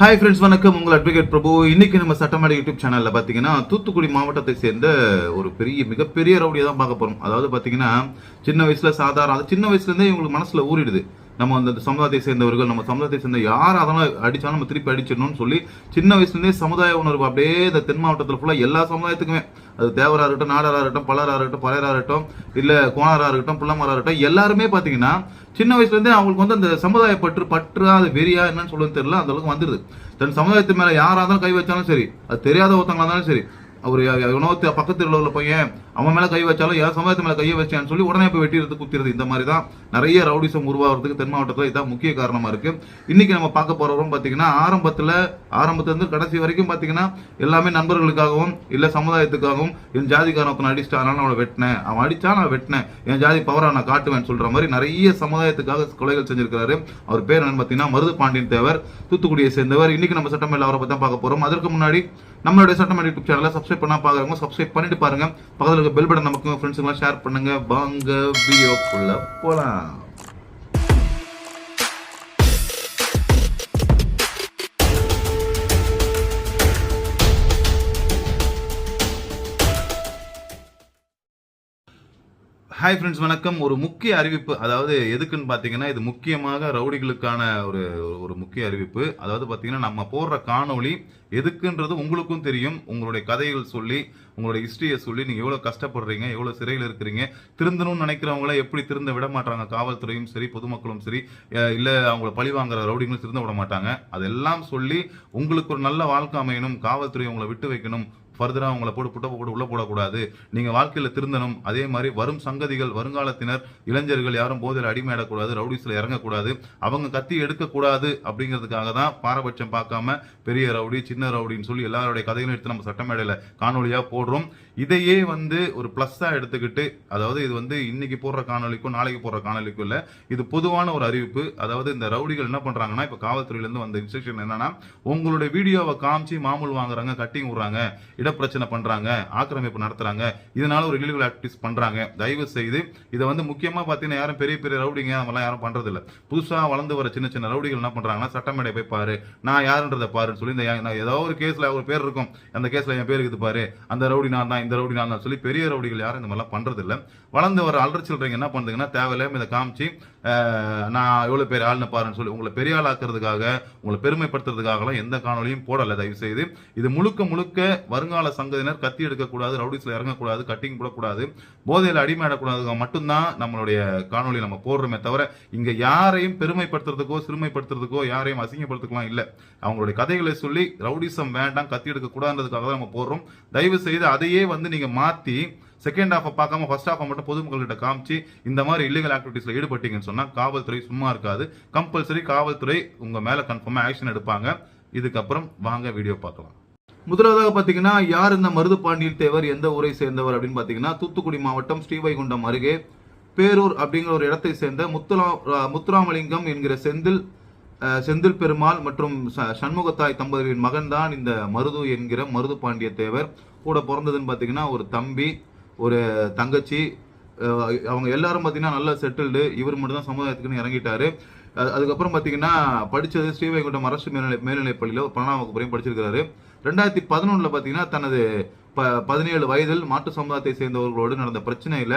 Hi friends வணக்கம். உங்கள் advocate பிரபு. இன்னைக்கு நம்ம சட்டமேடை யூடியூப் சேனலில் பார்த்தீங்கன்னா தூத்துக்குடி மாவட்டத்தை சேர்ந்த ஒரு பெரிய மிகப்பெரிய ரவுடியை தான் பார்க்க போகிறோம் அதாவது பாத்தீங்கன்னா சின்ன வயசுல சாதாரண அது சின்ன வயசுல இருந்தே இவங்களுக்கு மனசுல ஊறிடுது. நம்ம அந்த சமுதாயத்தை சேர்ந்தவர்கள் நம்ம சமுதாயத்தை சேர்ந்த யார் அதெல்லாம் அடித்தாலும் நம்ம திருப்பி அடிச்சிடணும்னு சொல்லி சின்ன வயசுலேருந்தே சமுதாய உணர்வு அப்படியே இந்த தென் மாவட்டத்தில் ஃபுல்லாக எல்லா சமுதாயத்துக்குமே அது தேவராக இருக்கட்டும் நாடராக இருக்கட்டும் பலராக இருக்கட்டும் பழையராக இருக்கட்டும் இல்லை கோணாராக இருக்கட்டும் புள்ளமரா இருக்கட்டும் எல்லாருமே பார்த்தீங்கன்னா சின்ன வயசுலேருந்தே அவங்களுக்கு வந்து அந்த சமுதாய பற்று பற்றா அது வெறியா என்னன்னு சொல்லுன்னு தெரியல அந்த அளவுக்கு வந்துருது தன் சமுதாயத்து மேலே யாராக இருந்தாலும் கை வச்சாலும் சரி அது தெரியாத ஒருத்தங்களா இருந்தாலும் சரி அவர் உணவு பக்கத்து உள்ள பையன் அவன் மேல கை வச்சாலும் என் சமுதாயத்து மேல கையை வச்சான்னு சொல்லி உடனே போய் வெட்டிடுறது குத்திடுது. இந்த மாதிரி தான் நிறைய ரவுடிசம் உருவாகிறதுக்கு தென் மாவட்டத்தில் இதான் முக்கிய காரணமா இருக்கு. இன்னைக்கு நம்ம பார்க்க போகிறவரும் பாத்தீங்கன்னா ஆரம்பத்துல ஆரம்பத்துல இருந்து கடைசி வரைக்கும் பாத்தீங்கன்னா எல்லாமே நண்பர்களுக்காகவும் இல்ல சமுதாயத்துக்காகவும் என் ஜாதிக்காரன் ஒருத்தன் அடிச்சிட்டா நான் அவனை வெட்டினேன். அவன் அடிச்சா நான் வெட்டினேன். என் ஜாதி பவரா நான் காட்டுவேன் சொல்ற மாதிரி நிறைய சமுதாயத்துக்காக கொலைகள் செஞ்சிருக்காரு அவர் பேர் என்னன்னு பாத்தீங்கன்னா மருது பாண்டியன் தேவர். தூத்துக்குடியை சேர்ந்தவர். இன்னைக்கு நம்ம சட்டமேல அவரை பத்தி தான் பார்க்க போறோம். அதற்கு முன்னாடி நம்மளுடைய சட்டமன்ற யூடியூப் சேனலை சப்ஸ்கிரைப் பண்ணா பாக்குறவங்க சப்ஸ்கிரைப் பண்ணிட்டு பாருங்க. பக்கத்துல பெல் பட்டன் நமக்கு ஃப்ரெண்ட்ஸுங்களாம் ஷேர் பண்ணுங்க. வாங்க வீடியோக்குள்ளே போலாம். ஹாய் ஃப்ரெண்ட்ஸ் வணக்கம். ஒரு முக்கிய அறிவிப்பு அதாவது எதுக்குன்னு பார்த்தீங்கன்னா இது முக்கியமாக ரவுடிகளுக்கான ஒரு ஒரு முக்கிய அறிவிப்பு. அதாவது பார்த்தீங்கன்னா நம்ம போடுற காணொளி எதுக்குன்றது உங்களுக்கும் தெரியும். உங்களுடைய கதைகள் சொல்லி உங்களுடைய ஹிஸ்ட்ரியை சொல்லி நீங்கள் எவ்வளோ கஷ்டப்படுறீங்க எவ்வளோ சிறையில் இருக்கிறீங்க திருந்தணும்னு நினைக்கிறவங்கள எப்படி திருந்த விட மாட்டாங்க? காவல்துறையும் சரி பொதுமக்களும் சரி இல்லை அவங்கள பழி வாங்குற ரவுடிகளும் திருந்த விட மாட்டாங்க. அதெல்லாம் சொல்லி உங்களுக்கு ஒரு நல்ல வாழ்க்கை அமையணும். காவல்துறை உங்களை விட்டு வைக்கணும். ஃபர்தராக அவங்கள போட்டு புட்ட போட்டு உள்ள போடக்கூடாது. நீங்கள் வாழ்க்கையில் திருந்தணும். அதே மாதிரி வரும் சங்கதிகள் வருங்காலத்தினர் இளைஞர்கள் யாரும் போதில் அடிமையிடக்கூடாது ரவுடிஸ்ல இறங்கக்கூடாது. அவங்க கத்தி எடுக்கக்கூடாது அப்படிங்கிறதுக்காக தான் பாரபட்சம் பார்க்காம பெரிய ரவுடி சின்ன ரவுடின்னு சொல்லி எல்லாருடைய கதைகளும் எடுத்து நம்ம சட்டமேடையில் காணொலியாக போடுறோம். இதையே வந்து ஒரு ப்ளஸ்ஸாக எடுத்துக்கிட்டு அதாவது இது வந்து இன்னைக்கு போடுற காணொலிக்கும் நாளைக்கு போடுற காணொலிக்கும் இல்லை இது பொதுவான ஒரு அறிவிப்பு. அதாவது இந்த ரவுடிகள் என்ன பண்ணுறாங்கன்னா இப்போ காவல்துறையிலேருந்து வந்த இன்ஸ்ட்ரக்ஷன் என்னன்னா உங்களுடைய வீடியோவை காமிச்சு மாமூல் வாங்குறாங்க கட்டிங் விடுறாங்க. இடப்பிரச்சனை பண்றாங்க ஆக்கிரமிப்பு நடத்துறாங்க இதனால ஒரு இல்லீகல் ஆக்டிவிட்டிஸ் பண்றாங்க. தயவு செய்து இதை வந்து முக்கியமா பாத்தீங்கன்னா யாரும் பெரிய பெரிய ரவுடிங்க அதெல்லாம் யாரும் பண்றது இல்ல புதுசா வளர்ந்து வர சின்ன சின்ன ரவுடிகள் என்ன பண்றாங்கன்னா சட்டமேடை போய் பாரு நான் யாருன்றதை பாருன்னு சொல்லி இந்த நான் ஏதோ ஒரு கேஸ்ல ஒரு பேர் இருக்கும். அந்த கேஸ்ல என் பேர் இருக்குது பாரு அந்த ரவுடி நான் தான் இந்த ரவுடி நான் தான் சொல்லி பெரிய ரவுடிகள் யாரும் இந்த மாதிரிலாம் பண்றது இல்ல வளர்ந்து வர அல்ற சில்றீங்க என்ன பண்ணுதுங்கன்னா தேவையில்லாம இதை காமிச்சு நான் எவ்வளவு பேர் ஆள்னு பாருன்னு சொல்லி உங்களை பெரிய ஆளாக்குறதுக்காக உங்களை பெருமைப்படுத்துறதுக்காகலாம் எந்த காணொலியும் போடல. தயவு செய்து இது முழுக்க முழுக்க வருங்கால சங்கதியினர் கத்தி எடுக்கக்கூடாது ரவுடிஸ்ல இறங்கக்கூடாது கட்டிங் போடக்கூடாது போதையில் அடிமையிடக்கூடாது மட்டும்தான் நம்மளுடைய காணொலி நம்ம போடுறோமே தவிர இங்க யாரையும் பெருமைப்படுத்துறதுக்கோ சிறுமைப்படுத்துறதுக்கோ யாரையும் அசிங்கப்படுத்துக்கலாம் இல்ல. அவங்களுடைய கதைகளை சொல்லி ரவுடிசம் வேண்டாம் கத்தி எடுக்க கூடாதுன்றதுக்காக தான் நம்ம போடுறோம். தயவு செய்து அதையே வந்து நீங்க மாத்தி செகண்ட் ஹாஃபை பார்க்காம ஃபர்ஸ்ட் ஹாஃபை மட்டும் பொதுமக்கள்கிட்ட காமிச்சு இந்த மாதிரி இல்லீகல் ஆக்டிவிட்டீஸ்ல ஈடுபட்டீங்கன்னு சொன்னா காவல்துறை சும்மா இருக்காது. கம்பல்சரி காவல்துறை உங்க மேல கன்ஃபார்மா ஆக்ஷன் எடுப்பாங்க. இதுக்கப்புறம் வாங்க வீடியோ பார்க்கலாம். முதலாவதாக பார்த்தீங்கன்னா யார் இந்த மருது பாண்டியல் தேவர் எந்த ஊரை சேர்ந்தவர் அப்படின்னு பார்த்தீங்கன்னா தூத்துக்குடி மாவட்டம் ஸ்ரீவைகுண்டம் அருகே பேரூர் அப்படிங்கிற ஒரு இடத்தை சேர்ந்த முத்துரா முத்துராமலிங்கம் என்கிற செந்தில் செந்தில் பெருமாள் மற்றும் ச- சண்முகத்தாய் தம்பதியின் மகன் தான் இந்த மருது என்கிற மருது பாண்டிய தேவர். கூட பிறந்ததுன்னு பார்த்தீங்கன்னா ஒரு தம்பி ஒரு தங்கச்சி அவங்க எல்லாரும் பார்த்தீங்கன்னா நல்லா செட்டில்டு இவர் மட்டும் தான் சமுதாயத்துக்குன்னு இறங்கிட்டாரு. அதுக்கப்புறம் பார்த்தீங்கன்னா படித்தது ஸ்ரீவைகுண்டம் அரசு மேல்நிலை மேல்நிலைப்பள்ளியில் பன்னெண்டாம் வகுப்பு வரையும் ரெண்டாயிரத்தி பதினொன்னுல பாத்தீங்கன்னா தனது ப பதினேழு வயதில் மாட்டு சமுதாயத்தை சேர்ந்தவர்களோடு நடந்த பிரச்சனையில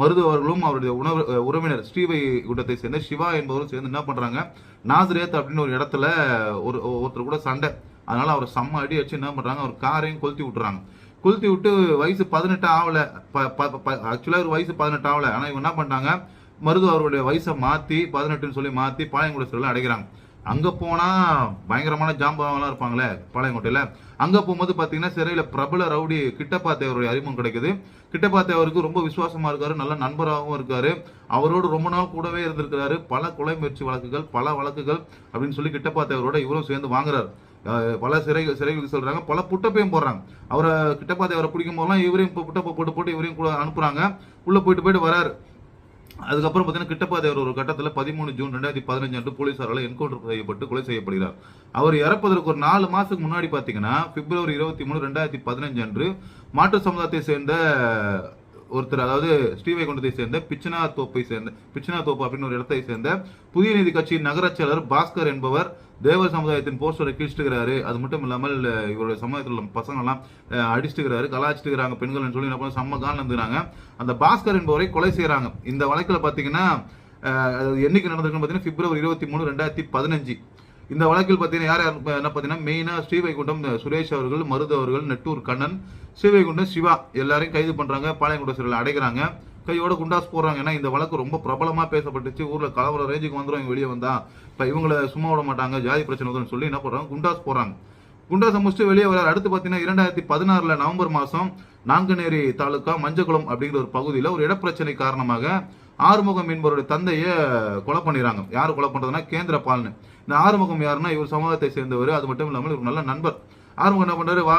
மருது அவர்களும் அவருடைய உணவு உறவினர் ஸ்ரீவை கூட்டத்தை சேர்ந்த சிவா என்பவரும் சேர்ந்து என்ன பண்றாங்க நாசிரேத் அப்படின்னு ஒரு இடத்துல ஒரு ஒருத்தர் கூட சண்டை. அதனால அவர் செம்ம அடி வச்சு என்ன பண்றாங்க அவர் காரையும் கொளுத்தி விட்டுறாங்க. கொளுத்தி விட்டு வயசு பதினெட்டு ஆகல. ஆக்சுவலா ஒரு வயசு பதினெட்டு ஆகல. ஆனா இவங்க என்ன பண்ணாங்க மருது அவருடைய வயசை மாத்தி பதினெட்டுன்னு சொல்லி மாத்தி பாளையங்குடி சிறையில் அடைக்கிறாங்க. அங்கே போனால் பயங்கரமான ஜாம்பவெல்லாம் இருப்பாங்களே பாளையங்கோட்டையில். அங்கே போகும்போது பார்த்தீங்கன்னா சிறையில் பிரபல ரவுடி கிட்டப்பா தேவருடைய அறிமுகம் கிடைக்குது. கிட்டப்பா தேவருக்கு ரொம்ப விசுவாசமாக இருக்காரு நல்ல நண்பராகவும் இருக்காரு. அவரோடு ரொம்ப நாள் கூடவே இருந்திருக்கிறாரு. பல கொலை முயற்சி வழக்குகள் பல வழக்குகள் அப்படின்னு சொல்லி கிட்டப்பா தேவரோட இவரும் சேர்ந்து வாங்குறாரு. பல சிறை சிறைகளுக்கு சொல்கிறாங்க பல புட்டப்பையும் போடுறாங்க. அவரை கிட்டப்பா தேவரை பிடிக்கும் போதெல்லாம் இவரையும் இப்போ புட்டப்பை போட்டு போட்டு இவரையும் கூட அனுப்புறாங்க. உள்ளே போயிட்டு போயிட்டு வராரு. அதுக்கப்புறம் பார்த்தீங்கன்னா கிட்டப்பாதையர் ஒரு கட்டத்தில் பதிமூணு ஜூன் ரெண்டாயிரத்தி பதினஞ்சு அன்று போலீசாரால் என்கவுண்டர் செய்யப்பட்டு கொலை செய்யப்படுகிறார். அவர் இறப்பதற்கு ஒரு நாலு மாதத்துக்கு முன்னாடி பார்த்தீங்கன்னா பிப்ரவரி இருபத்தி மூணு ரெண்டாயிரத்தி பதினஞ்சு அன்று மாற்று சமுதாயத்தை சேர்ந்த ஒருத்தர் அதாவது ஸ்ரீவைகுண்டத்தை சேர்ந்த பிச்சனா தோப்பை சேர்ந்த பிச்சனா தோப்பு அப்படின்னு ஒரு இடத்தை சேர்ந்த புதிய நீதி கட்சியின் நகரச் செயலர் பாஸ்கர் என்பவர் தேவர் சமுதாயத்தின் போஸ்டரை கிழிச்சிட்டுக்கிறாரு. அது மட்டும் இல்லாமல் இவருடைய சமுதாயத்தில் உள்ள பசங்கள்லாம் அடிச்சுட்டுக்கிறாரு கலாச்சிட்டுக்கிறாங்க பெண்கள்னு சொல்லி என்ன பண்ண செம்ம காலம் இருந்துக்கிறாங்க அந்த பாஸ்கர் என்பவரை கொலை செய்கிறாங்க இந்த வழக்கில் பார்த்தீங்கன்னா அது என்னைக்கு நடந்திருக்குன்னு பார்த்தீங்கன்னா பிப்ரவரி இருபத்தி மூணு ரெண்டாயிரத்தி பதினஞ்சு. இந்த வழக்கில் பார்த்தீங்கன்னா யார் யார் என்ன பார்த்தீங்கன்னா மெயினாக ஸ்ரீவைகுண்டம் சுரேஷ் அவர்கள் மருது அவர்கள் நெட்டூர் கண்ணன் ஸ்ரீவைகுண்டம் சிவா எல்லாரையும் கைது பண்ணுறாங்க பாளையங்குண்ட சிறையில் அடைக்கிறாங்க. கையோட குண்டாஸ் போடுறாங்க. ஏன்னா இந்த வழக்கு ரொம்ப பிரபலமாக பேசப்பட்டுச்சு. ஊரில் கலவர ரேஞ்சுக்கு வந்துடும் இவங்க வெளியே வந்தா. இப்போ இவங்கள சும்மா விட மாட்டாங்க ஜாதி பிரச்சனை வருதுன்னு சொல்லி என்ன பண்ணுறாங்க குண்டாஸ் போடுறாங்க. குண்டாசை முடிச்சுட்டு வெளியே வர்றாரு. அடுத்து பார்த்தீங்கன்னா இரண்டாயிரத்தி பதினாறில் நவம்பர் மாதம் நாங்குநேரி தாலுக்கா மஞ்சக்குளம் அப்படிங்கிற ஒரு பகுதியில் ஒரு இடப்பிரச்சனை காரணமாக ஆறுமுகம் என்பவருடைய தந்தையை கொலை பண்ணிடுறாங்க. யார் கொலை பண்ணுறதுன்னா கேந்திர பால்னு இந்த ஆறுமுகம் யாருன்னா இவர் சமூகத்தை சேர்ந்தவர். அது மட்டும் இல்லாமல் இவர் நல்ல நண்பர். ஆறுமுகம் என்ன பண்ணுறாரு வா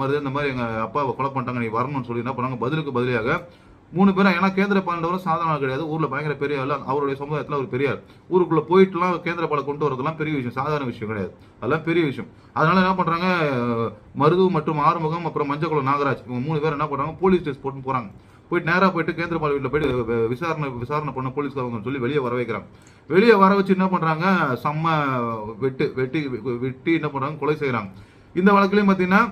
மருது இந்த மாதிரி எங்கள் அப்பாவை கொலை பண்ணிட்டாங்க நீ வரணும்னு சொல்லி என்ன பண்ணாங்க பதிலுக்கு பதிலாக மூணு பேரும் ஏன்னா கேந்திர பாலண்டவரும் சாதாரண கிடையாது. ஊர்ல பயங்கர பெரிய ஆள் அவருடைய சமுதாயத்துல அவர் பெரியார். ஊருக்குள்ளே ஊருக்குள்ள போயிட்டுலாம் கேந்திர பாலை கொண்டு வரதெல்லாம் பெரிய விஷயம் சாதாரண விஷயம் கிடையாது. அதெல்லாம் பெரிய விஷயம். அதனால என்ன பண்றாங்க மருது மற்றும் ஆறுமுகம் அப்புறம் மஞ்சக்குளம் நாகராஜ் இவங்க மூணு பேர் என்ன பண்றாங்க போலீஸ் ஸ்டேஷன் போட்டு போறாங்க. போயிட்டு நேராக போயிட்டு கேந்திர பால் வீட்டில் போயிட்டு விசாரணை விசாரணை பண்ண போலீஸ்காரங்க சொல்லி வெளியே வர வைக்கிறாங்க. வெளியே வர வச்சு என்ன பண்றாங்க செம்ம வெட்டு வெட்டி வெட்டி என்ன பண்றாங்க கொலை செய்கிறாங்க இந்த வழக்குலேயும் பார்த்தீங்கன்னா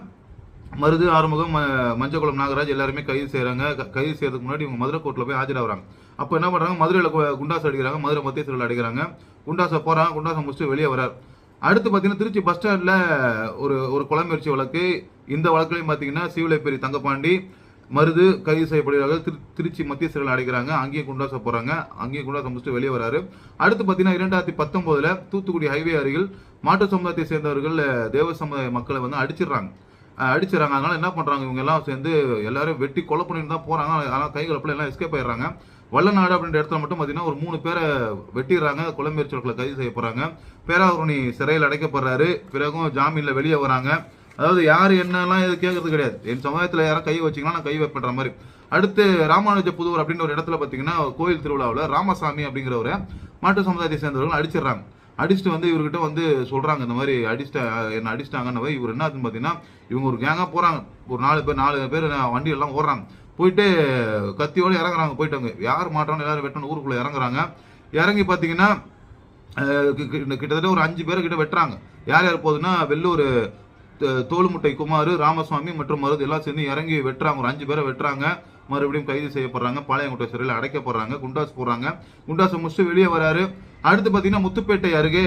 மருது ஆறுமுகம் ம- மஞ்சக்குளம் நாகராஜ் எல்லாருமே கைது செய்கிறாங்க கைது செய்யறதுக்கு முன்னாடி இவங்க மதுரை கோர்ட்டில் போய் ஆஜராகிறாங்க. அப்போ என்ன பண்ணுறாங்க மதுரையில் குண்டாசு குண்டாஸ் அடிக்கிறாங்க. மதுரை மத்திய சிறையில் அடிக்கிறாங்க. குண்டாசை போகிறாங்க குண்டாசை முடிச்சுட்டு வெளியே வரார். அடுத்து பார்த்தீங்கன்னா திருச்சி பஸ் ஸ்டாண்டில் ஒரு ஒரு கொலை முயற்சி வழக்கு. இந்த வழக்குலையும் பார்த்தீங்கன்னா சீவிலைப்பேரி தங்கப்பாண்டி மருது கைது செய்யப்படுகிறார்கள். திரு திருச்சி மத்திய சிறையில் அடைக்கிறாங்க. அங்கேயும் குண்டாச போகிறாங்க அங்கேயும் குண்டாச முடிச்சுட்டு வெளியே வராரு. அடுத்து பார்த்தீங்கன்னா இரண்டாயிரத்தி பத்தொம்போதில் தூத்துக்குடி ஹைவே அருகில் மாட்டு சமுதாயத்தை சேர்ந்தவர்கள் தேவ சமுதாய மக்களை வந்து அடிச்சிடுறாங்க. அடிச்சிடறாங்க அதனால என்ன பண்றாங்க? இவங்க எல்லாம் சேர்ந்து எல்லாரும் வெட்டி கொலை பண்ணிட்டு தான் போறாங்க. ஆனால் கைகளை எல்லாம் எஸ்கேப் ஆயிடுறாங்க. வல்லநாடு அப்படின்ற இடத்துல மட்டும் பார்த்தீங்கன்னா ஒரு மூணு பேரை வெட்டிடுறாங்க. கொலை முயற்சி கைது செய்ய போறாங்க. பேராவரணி சிறையில் அடைக்கப்படுறாரு. பிறகும் ஜாமீனில் வெளியே வராங்க. அதாவது யார் என்னெல்லாம் இது கேட்கறது கிடையாது. என் சமுதாயத்தில் யாரும் கை வச்சிங்கன்னா நான் கை வைப்பேன்ற மாதிரி. அடுத்து ராமானுஜ புதுவர் அப்படின்ற ஒரு இடத்துல பார்த்தீங்கன்னா கோயில் திருவிழாவில் ராமசாமி அப்படிங்கிறவரை மாட்டு சமுதாயத்தை சேர்ந்தவர்கள் அடிச்சிடுறாங்க. அடிச்சுட்டு வந்து இவர்கிட்ட வந்து சொல்கிறாங்க இந்த மாதிரி அடிச்சிட்ட என்ன அடிச்சிட்டாங்கன்னு இவர் என்ன ஆச்சுன்னு பார்த்தீங்கன்னா இவங்க ஒரு கேங்காக போகிறாங்க ஒரு நாலு பேர் நாலு பேர் வண்டியெல்லாம் ஓடுறாங்க. போயிட்டு கத்தியோடு இறங்குறாங்க போயிட்டாங்க யார் மாட்டாலும் எல்லாரும் வெட்டணும் ஊருக்குள்ளே இறங்குறாங்க. இறங்கி பார்த்தீங்கன்னா கிட்டத்தட்ட ஒரு அஞ்சு பேரை கிட்ட வெட்டுறாங்க. யார் யார் போகுதுன்னா வெள்ளூர் த- தோலுமுட்டை குமார் ராமசுவாமி மற்றும் மருது எல்லாம் சேர்ந்து இறங்கி வெட்டுறாங்க. ஒரு அஞ்சு பேரை வெட்டுறாங்க. மறுபடியும் கைது செய்யப்படுறாங்க பாளையங்கோட்டை சிறையில் அடைக்கப்படுறாங்க குண்டாஸ் போடுறாங்க. குண்டாஸை முடிச்சுட்டு வெளியே வராரு. அடுத்து பார்த்தீங்கன்னா முத்துப்பேட்டை அருகே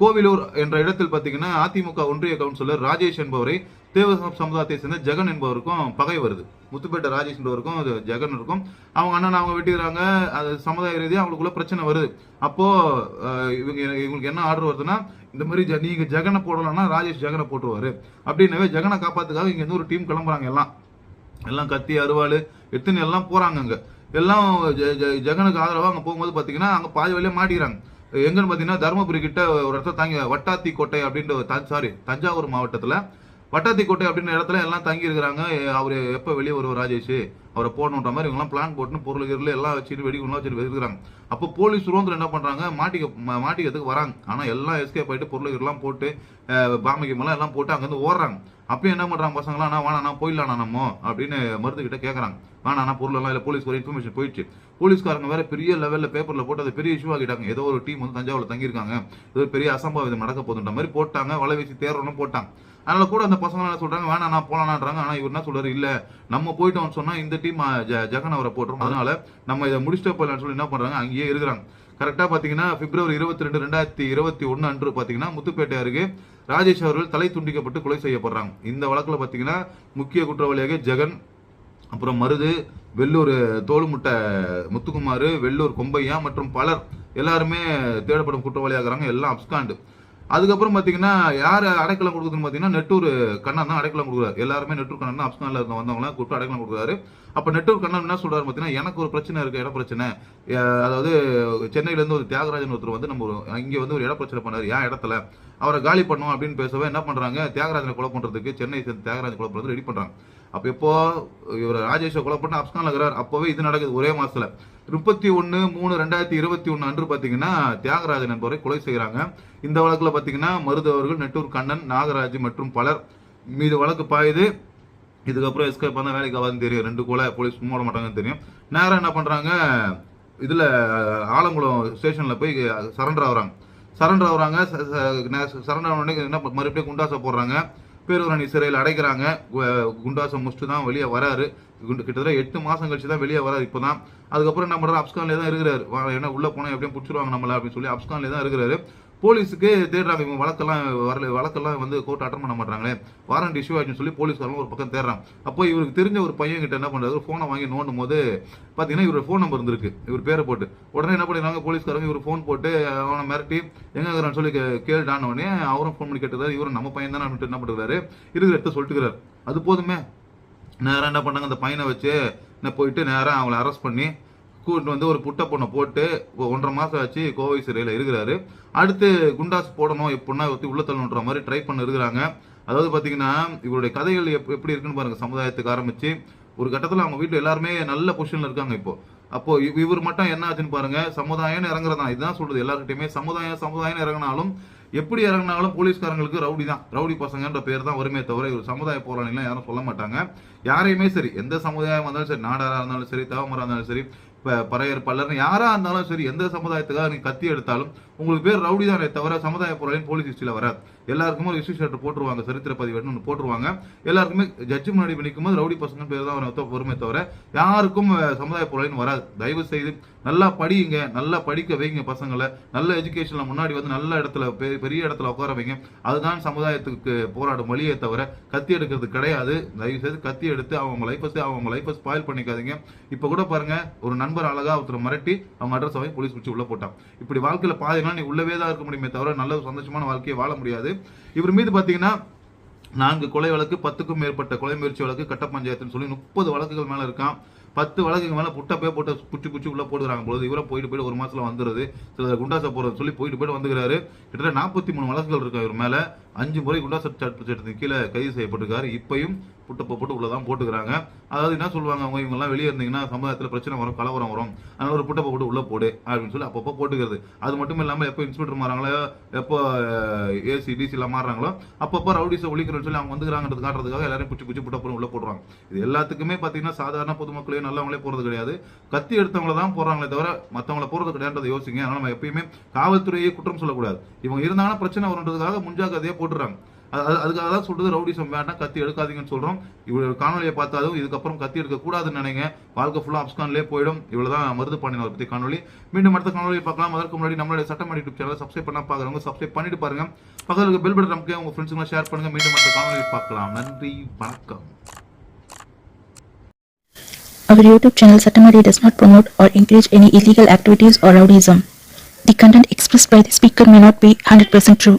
கோவிலூர் என்ற இடத்தில் பார்த்தீங்கன்னா அதிமுக ஒன்றிய கவுன்சிலர் ராஜேஷ் என்பவரை தேவ சமுதாயத்தை சேர்ந்த ஜெகன் என்பவருக்கும் பகை வருது. முத்துப்பேட்டை ராஜேஷ் என்பவருக்கும் அது ஜெகன் இருக்கும். அவங்க அண்ணன் அவங்க வெட்டிக்கிறாங்க. அது சமுதாய ரீதியாக அவங்களுக்குள்ள பிரச்சனை வருது. அப்போ இவங்க இவங்களுக்கு என்ன ஆர்டர் வருதுன்னா இந்த மாதிரி நீங்க ஜெகனை போடலன்னா ராஜேஷ் ஜெகனை போட்டுருவாரு. அப்படின்னவே ஜெகனை காப்பாத்துக்காக இங்க இருந்து ஒரு டீம் கிளம்புறாங்க எல்லாம். எல்லாம் கத்தி அருவாள் எத்தனை எல்லாம் போறாங்க அங்க. எல்லாம் ஜெ- ஜெ- ஜெகனுக்கு ஆதரவா அங்க போகும்போது பாத்தீங்கன்னா அங்க பாதி வழியாக மாட்டிக்கிறாங்க. எங்கன்னு பாத்தீங்கன்னா தருமபுரி கிட்ட ஒரு இடத்துல தாங்க வட்டாத்தி கோட்டை அப்படின்ற சாரி தஞ்சாவூர் மாவட்டத்துல வட்டாத்திக்கோட்டை அப்படின்ற இடத்துல எல்லாம் தங்கி இருக்கிறாங்க அவர் எப்போ வெளியே வருவார் ராஜேஷ்? அவரை போடணுன்ற மாதிரி இவங்கெல்லாம் பிளான் போட்டுன்னு பொருள் கிருள் எல்லாம் வச்சுட்டு வெடிகுலாம் வச்சுட்டு இருக்கிறாங்க அப்போ போலீஸ் சுதந்திரம் என்ன பண்றாங்க? மாட்டிக்க மாட்டிக்கிறதுக்கு வராங்க. ஆனால் எல்லாம் எஸ்கேப் ஆகிட்டு பொருள் கிருள்லாம் போட்டு பாமிக்கமெல்லாம் எல்லாம் போட்டு அங்கேருந்து ஓடுறாங்க. அப்பயும் என்ன பண்றாங்க பசங்களாம்? நான் வேணாண்ணா போயிடலாண்ணா நம்ம அப்படின்னு மருந்து கேட்குறாங்க கேட்கறாங்க வேணாண்ணா பொருள் எல்லாம் இல்லை போலீஸ் ஒரு இன்ஃபர்மேஷன் போயிடுச்சு. போலீஸ்காரங்க வேற பெரிய லெவலில் பேப்பரில் போட்டு அதை பெரிய இஷ்யூ ஆகிட்டாங்க ஏதோ ஒரு டீம் வந்து தஞ்சாவூரில் தங்கியிருக்காங்க. ஏதோ பெரிய அசம்பாவிதம் நடக்க போதுன்ற மாதிரி போட்டாங்க. வலை வீசி தேர்றோன்னு போட்டாங்க. அதனால கூட அந்த பசங்க என்ன சொல்றாங்க வேணாம் நான் போலான்றாங்க ஆனா இவர் என்ன சொல்றாரு? இல்ல நம்ம போயிட்டோம்னு சொன்னா இந்த டீம் ஜெகன் அவரை போட்டுரும். அதனால நம்ம இதை முடிச்சுட்டு போயிடலாம்னு சொல்லி என்ன பண்றாங்க? அங்கேயே இருக்கிறாங்க. கரெக்டா பாத்தீங்கன்னா பிப்ரவரி இருபத்தி ரெண்டு ரெண்டாயிரத்தி இருபத்தி ஒன்னு அன்று பாத்தீங்கன்னா முத்துப்பேட்டை அருகே ராஜேஷ் அவர்கள் தலை துண்டிக்கப்பட்டு கொலை செய்யப்படுறாங்க. இந்த வழக்குல பாத்தீங்கன்னா முக்கிய குற்றவாளியாக ஜெகன் அப்புறம் மருது வெள்ளூர் தோல்முட்டை முத்துக்குமார் வெள்ளூர் கொம்பையா மற்றும் பலர் எல்லாருமே தேடப்படும் குற்றவாளியாகிறாங்க. எல்லாம் அப்ஸ்காண்டு. அதுக்கப்புறம் பார்த்தீங்கன்னா யார் அடைக்கலம் கொடுக்குதுன்னு பார்த்தீங்கன்னா நெட்டூர் கண்ணன் தான் அடைக்கலம் கொடுக்குறாரு. எல்லாருமே நெட்டூர் கண்ணன் தான் அப்ஸ்கானில் இருந்த வந்தவங்களாம் கூப்பிட்டு அடைக்கலம் கொடுக்குறாரு. அப்போ நெட்டூர் கண்ணன் என்ன சொல்றாரு பார்த்தீங்கன்னா எனக்கு ஒரு பிரச்சனை இருக்குது இட பிரச்சனை. அதாவது சென்னையிலேருந்து ஒரு தியாகராஜன் ஒருத்தர் வந்து நம்ம ஒரு இங்கே வந்து ஒரு இட பிரச்சனை பண்ணார். ஏன் இடத்துல? அவரை காலி பண்ணும் அப்படின்னு பேசவே என்ன பண்ணுறாங்க தியாகராஜனை கொலை பண்ணுறதுக்கு சென்னை சேர்ந்து தியாகராஜன் கொலை பண்ணுறது ரெடி பண்ணுறாங்க அப்போ எப்போ இவர் ராஜேஷை கொலை பண்ண அப்ஸ்கான்ல இருக்கிறார் அப்போவே இது நடக்குது ஒரே மாதத்தில் முப்பத்தி ஒன்று மூணு ரெண்டாயிரத்தி இருபத்தி ஒன்று அன்று பார்த்தீங்கன்னா தியாகராஜன் என்பவரை கொலை செய்கிறாங்க இந்த வழக்கில் பார்த்தீங்கன்னா மருதவர்கள் நெட்டூர் கண்ணன் நாகராஜ் மற்றும் பலர் மீது வழக்கு பாயுது. இதுக்கப்புறம் எஸ்கேப் பண்ண வேலைக்கு ஆகாதுன்னு தெரியும். ரெண்டு கொலை போலீஸ் மூட மாட்டாங்கன்னு தெரியும். நேரம் என்ன பண்ணுறாங்க இதில் ஆலங்குளம் ஸ்டேஷனில் போய் சரண்டர் ஆகுறாங்க. சரண்டர் ஆகுறாங்க சரண்டர் ஆன என்ன மறுபடியும் குண்டாசை போடுறாங்க. பேரூரணி சிறையில் அடைக்கிறாங்க குண்டாசம் முடிச்சுட்டு தான் வெளியே வராரு. குண்டு- கிட்டத்தட்ட எட்டு மாதம் கழிச்சு தான் வெளியே வராரு இப்போதான். அதுக்கப்புறம் என்ன பண்ணுறாரு அப்ஸ்கான்லேயே தான் இருக்கிறாரு. என்ன உள்ளே போனால் எப்படியும் பிடிச்சிருவாங்க நம்மள அப்படின்னு சொல்லி அப்ஸ்கான்லேயே தான் இருக்கிறாரு. போலீஸுக்கு தேடுறாங்க. இவங்க வழக்கெல்லாம் வரல. வழக்கெல்லாம் வந்து கோர்ட் அட்டன் பண்ண மாட்டாங்களே வாரண்ட் இஷ்யூ ஆச்சுன்னு சொல்லி போலீஸ்காரங்க ஒரு பக்கம் தேடுறாங்க. அப்போ இவருக்கு தெரிஞ்ச ஒரு பையன் கிட்ட என்ன பண்ணுறாரு ஃபோனை வாங்கி நோண்டும் போது பார்த்தீங்கன்னா இவர் ஃபோன் நம்பர் இருந்திருக்கு. இவர் பேரை போட்டு. உடனே என்ன பண்ணிடுறாங்க? போலீஸ்காரங்க இவர் ஃபோன் போட்டு அவனை மிரட்டி எங்கே இருக்கிறான்னு சொல்லி கே- அவரும் ஃபோன் பண்ணி கேட்டுறாரு இவரும் நம்ம பையன் தானே அப்படின்ட்டு என்ன பண்ணுறாரு இருக்கிற இடத்த சொல்லிட்டுக்கிறார். அது போதுமே. நேராக என்ன பண்ணாங்க? அந்த பையனை வச்சு என்ன போயிட்டு நேராக அவங்கள அரெஸ்ட் பண்ணி கூட்டு வந்து ஒரு புட்டை பொண்ணை போட்டு ஒன்றரை மாதம் ஆச்சு கோவை சிறையில் இருக்கிறாரு. அடுத்து குண்டாஸ் போடணும் எப்படின்னா ஒத்தி உள்ள மாதிரி ட்ரை பண்ண இருக்கிறாங்க. அதாவது பார்த்தீங்கன்னா இவருடைய கதைகள் எப் எப்படி இருக்குன்னு பாருங்க சமுதாயத்துக்கு ஆரம்பிச்சு ஒரு கட்டத்தில் அவங்க வீட்டில் எல்லாருமே நல்ல பொசிஷனில் இருக்காங்க இப்போ. அப்போ இவர் மட்டும் என்ன ஆச்சுன்னு பாருங்க சமுதாயம்னு இறங்குறதா இதுதான் சொல்றது எல்லாருக்கிட்டையுமே சமுதாயம் சமுதாயம்னு இறங்கினாலும் எப்படி இறங்கினாலும் போலீஸ்காரங்களுக்கு ரவுடி தான். ரவுடி பசங்கன்ற பேர் தான் வருமே தவிர இவர் சமுதாய போராளிலாம் யாரும் சொல்ல மாட்டாங்க. யாரையுமே சரி எந்த சமுதாயம் வந்தாலும் சரி நாடாரா இருந்தாலும் சரி தவமரா இருந்தாலும் சரி பறையர் பல்லர்னு யாரா இருந்தாலும் சரி எந்த சமுதாயத்துக்காக நீ கத்தி எடுத்தாலும் உங்களுக்கு பேர் ரவுடி தானே தவிர சமுதாய போராளின்னு போலீஸ் ஹிஸ்டியில் வராது. எல்லாருக்குமே ஒரு ஹிஸ்ட்ரி ஷர்ட் போட்டுருவாங்க சரித்திர பதிவேன்னு ஒன்று போட்டுருவாங்க. எல்லாருக்குமே ஜட்ஜு முன்னாடி நிற்கும் போது ரவுடி பசங்க பேர் தான் அவனை வருமே தவிர யாருக்கும் சமுதாய போராளின்னு வராது. தயவு செய்து நல்லா படியுங்க நல்லா படிக்க வைங்க பசங்களை. நல்ல எஜுகேஷனில் முன்னாடி வந்து நல்ல இடத்துல பெரிய இடத்துல உட்கார வைங்க. அதுதான் சமுதாயத்துக்கு போராடும் வழியே தவிர கத்தி எடுக்கிறது கிடையாது. தயவு செய்து கத்தி எடுத்து அவங்க லைஃபை அவங்க லைஃபை ஸ்பாயில் பண்ணிக்காதீங்க. இப்போ கூட பாருங்க ஒரு நண்பர் அழகா ஒருத்தர் மிரட்டி அவங்க அட்ரஸ் வாங்கி போலீஸ் பிடிச்சி உள்ள போட்டான். இப்படி வாழ்க்கையில் பாதி நீ உள்ளவே தான் இருக்க முடியுமே தவிர நல்ல சந்தோஷமான வாழ்க்கையை வாழ முடியாது. இவர் மீது பாத்தீங்கன்னா நான்கு கொலை வழக்கு பத்துக்கும் மேற்பட்ட கொலை முயற்சி வழக்கு கட்ட பஞ்சாயத்துன்னு சொல்லி முப்பது வழக்குகள் மேல இருக்கான். பத்து வழக்குக்கு மேல புட்டப்பே போட்டு குச்சி குச்சி உள்ள போடுறாங்க பொழுது இவரை போயிட்டு போயிட்டு ஒரு மாசத்துல வந்துருது. சில குண்டாசை போறது சொல்லி போயிட்டு போயிட்டு வந்துக்கிறாரு. கிட்டத்தட்ட நாற்பத்தி மூணு வழக்குகள் இருக்கு இவர் மேலே. அஞ்சு முறை குண்டாசை சட்டத்தின் கீழே கைது செய்யப்பட்டிருக்காரு. இப்பையும் புட்டப்பை போட்டு உள்ளதான் போட்டுக்கிறாங்க. அதாவது என்ன சொல்லுவாங்க அவங்க? இவங்கெல்லாம் வெளியே இருந்தீங்கன்னா சமுதாயத்தில் பிரச்சனை வரும் கலவரம் வரும். அதனால ஒரு புட்டப்பை போட்டு உள்ளே போடு அப்படின்னு சொல்லி அப்பப்போ போட்டுக்கிறது. அது மட்டும் இல்லாமல் எப்போ இன்ஸ்பெக்டர் மாறாங்களோ எப்போ ஏசி டிசிலாம் மாறுறாங்களோ அப்பப்போ ரவுடிஸை ஒழிக்கிறோம்னு சொல்லி அவங்க வந்துக்கிறாங்கிறது காட்டுறதுக்காக எல்லாரும் குச்சி குச்சி புட்டப்புறம் உள்ளே போடுறாங்க. இது எல்லாத்துக்குமே பார்த்தீங்கன்னா சாதாரண பொதுமக்களையும் நல்லவங்களே போகிறது கிடையாது. கத்தி எடுத்தவங்கள தான் போடுறாங்களே தவிர மற்றவங்கள போகிறது கிடையாதுன்றதை யோசிங்க. அதனால நம்ம எப்பயுமே காவல்துறையை குற்றம் சொல்லக்கூடாது. இவங்க இருந்தாங்கன்னா பிரச்சனை வருன்றதுக்காக போட்டு போட்டுறாங்க. அது- அதுக்காக தான் சொல்றது ரவுடிசம். வேண்டாம் கத்தி எடுக்காதீங்கன்னு சொல்றோம். இவ்வளவு காணொலியை பார்த்தாலும் இதுக்கப்புறம் கத்தி எடுக்க கூடாதுன்னு நினைங்க. வாழ்க்கை ஃபுல்லா அப்ஸ்கான்லேயே போயிடும். இவ்வளவுதான் மருது பாண்டியனை பத்தி காணொலி. மீண்டும் அடுத்த காணொலியை பார்க்கலாம். அதற்கு முன்னாடி நம்மளுடைய சட்டமன்ற யூடியூப் சேனலை சப்ஸ்கிரைப் பண்ணா பாக்குறவங்க சப்ஸ்கிரைப் பண்ணிட்டு பாருங்க. பக்கத்துல பெல் பட்டன் நமக்கு உங்க ஃப்ரெண்ட்ஸுங்களை ஷேர் பண்ணுங்க. மீண்டும் அடுத்த காணொலி பார்க்கலாம். நன்றி. வணக்கம். Our YouTube channel Satamari does not promote or encourage any illegal activities or rowdyism. The content expressed by the speaker may not be 100% true.